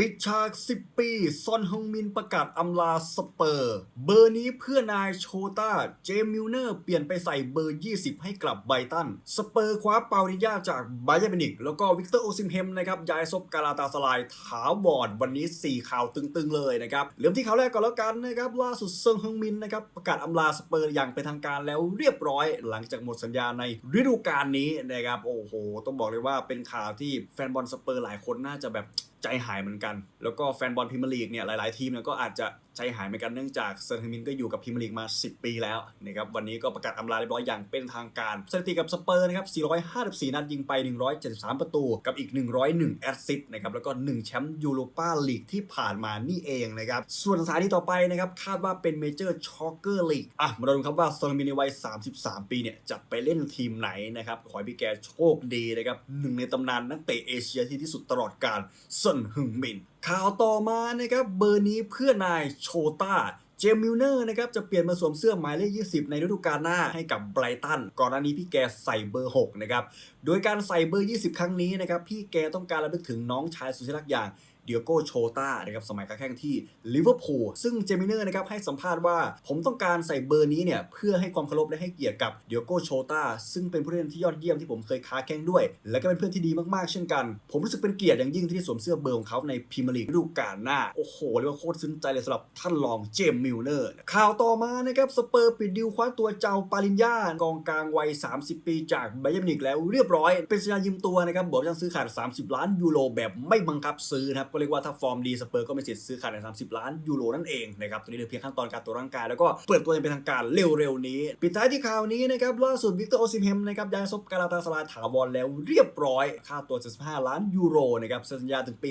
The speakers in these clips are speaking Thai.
ปิดฉาก 10 ปี ซอนฮงมินประกาศอำลาสเปอร์ เบอร์นี้เพื่อนายโชตาเจมิลเนอร์เปลี่ยนไปใส่เบอร์ 20 ให้กลับไบตัน สเปอร์คว้าเปานิญาจากไบเยร์นมิวนิก แล้วก็วิกเตอร์โอซิมเฮมนะครับย้ายซบกาลาตาสลายถาวรวันนี้ 4 ข่าวตึงๆเลยนะครับ เริ่มที่ข่าวแรกก่อนแล้วกันนะครับล่าสุดซอนฮงมินนะครับประกาศอำลาสเปอร์อย่างเป็นทางการแล้วเรียบร้อย หลังจากหมดสัญญาในฤดูกาลนี้นะครับโอ้โห ต้องบอกเลยว่าเป็นข่าวที่แฟนบอลสเปอร์หลายคนน่าจะแบบใจหายเหมือนกัน แล้วก็แฟนบอลพรีเมียร์ลีกเนี่ยหลาย ๆ ทีมเนี่ยก็อาจจะ ใจหายเหมือนกันเนื่องจากเซอร์ฮิมินก็อยู่กับพรีเมียร์ลีกมา 10 ปีแล้วนะครับวันนี้ก็ประกาศอำลาเรียบร้อยอย่างเป็นทางการ สถิติกับสเปอร์นะครับ 454 นัดยิงไป 173 ประตู กับอีก 101 แอสซิสต์นะครับแล้วก็ 1 แชมป์ยูโรปาลีกที่ผ่านมานี่เองนะครับส่วนสถานีต่อไปนะครับคาดว่าเป็นเมเจอร์ช็อกเกอร์ลีกอะมาดูครับว่าเซอร์ฮิมินในวัย 33 ปีเนี่ยจะไปเล่นทีมไหนนะครับขอให้พี่แกโชคดีนะครับหนึ่งในตำนานนักเตะเอเชียที่ที่สุดตลอดกาลเซอนฮึงมิน ข่าวต่อมานะครับเบอร์นี้เพื่อนายโชต้าเจมมิลเนอร์นะครับจะเปลี่ยนมาสวมเสื้อหมายเลข 20 ในฤดูกาลหน้าให้กับไบรตัน ก่อนหน้านี้พี่แกใส่เบอร์ 6 นะครับ โดยการใส่เบอร์ 20 ครั้งนี้นะครับ พี่แกต้องการระลึกถึงน้องชายสุดที่รักอย่าง เดียโกโชตานะครับสมัยค้าแข่งที่ลิเวอร์พูลซึ่งเจมิเนอร์นะครับให้สัมภาษณ์ว่าผมต้องการใส่เบอร์นี้เนี่ยเพื่อให้ความเคารพและให้เกียรติกับเดียโกโชตาซึ่งเป็นผู้เล่นที่ยอดเยี่ยมที่ผมเคยค้าแข่งด้วย และก็เป็นเพื่อนที่ดีมากๆเช่นกัน ผมรู้สึกเป็นเกียรติอย่างยิ่งที่ได้สวมเสื้อเบอร์ของเขาในพรีเมียร์ลีกฤดูกาลหน้าโอ้โหเรียกว่าโคตรซึ้งใจเลยสำหรับท่านรองเจมมิลเนอร์ข่าวต่อมานะครับสเปอร์ปิดดิวคว้าตัวเจ้าปาลินญากองกลางวัย 30 ปี จากไบเยร์นมิวนิกแล้วเรียบร้อย เป็นสัญญายืมตัวนะครับบอกว่าจะซื้อขาด 30 ล้านยูโรแบบไม่บังคับซื้อนะครับก็เรียกว่าถ้าฟอร์มดีสเปอร์ก็มีสิทธิ์ซื้อขาดใน30 ล้านยูโรนั่นเองนะครับตอนนี้เหลือเพียงขั้นตอนการตรวจร่างกายแล้วก็เปิดตัวอย่างเป็นทางการเร็วๆนี้ ปิดท้ายที่ข่าวนี้นะครับล่าสุดวิกเตอร์โอซิมเฮมนะครับย้ายซบกาลาตาสลายถาวรแล้วเรียบร้อย ค่าตัว 75 ล้านยูโรนะครับสัญญาถึงปี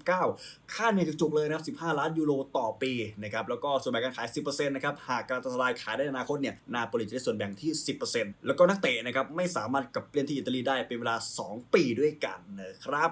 2029 ค่าเนี่ยจุกๆเลยนะครับ15 ล้านยูโรต่อปีนะครับแล้วก็ส่วนแบ่งการขาย 10%นะครับหากกาลาตาสลายขายได้ในอนาคตเนี่ยนาโปลิจะได้ส่วนแบ่งที่ 10%แล้วก็นักเตะนะครับไม่สามารถกลับเล่นที่อิตาลีได้เป็นเวลา 2 ปีด้วยกันนะครับ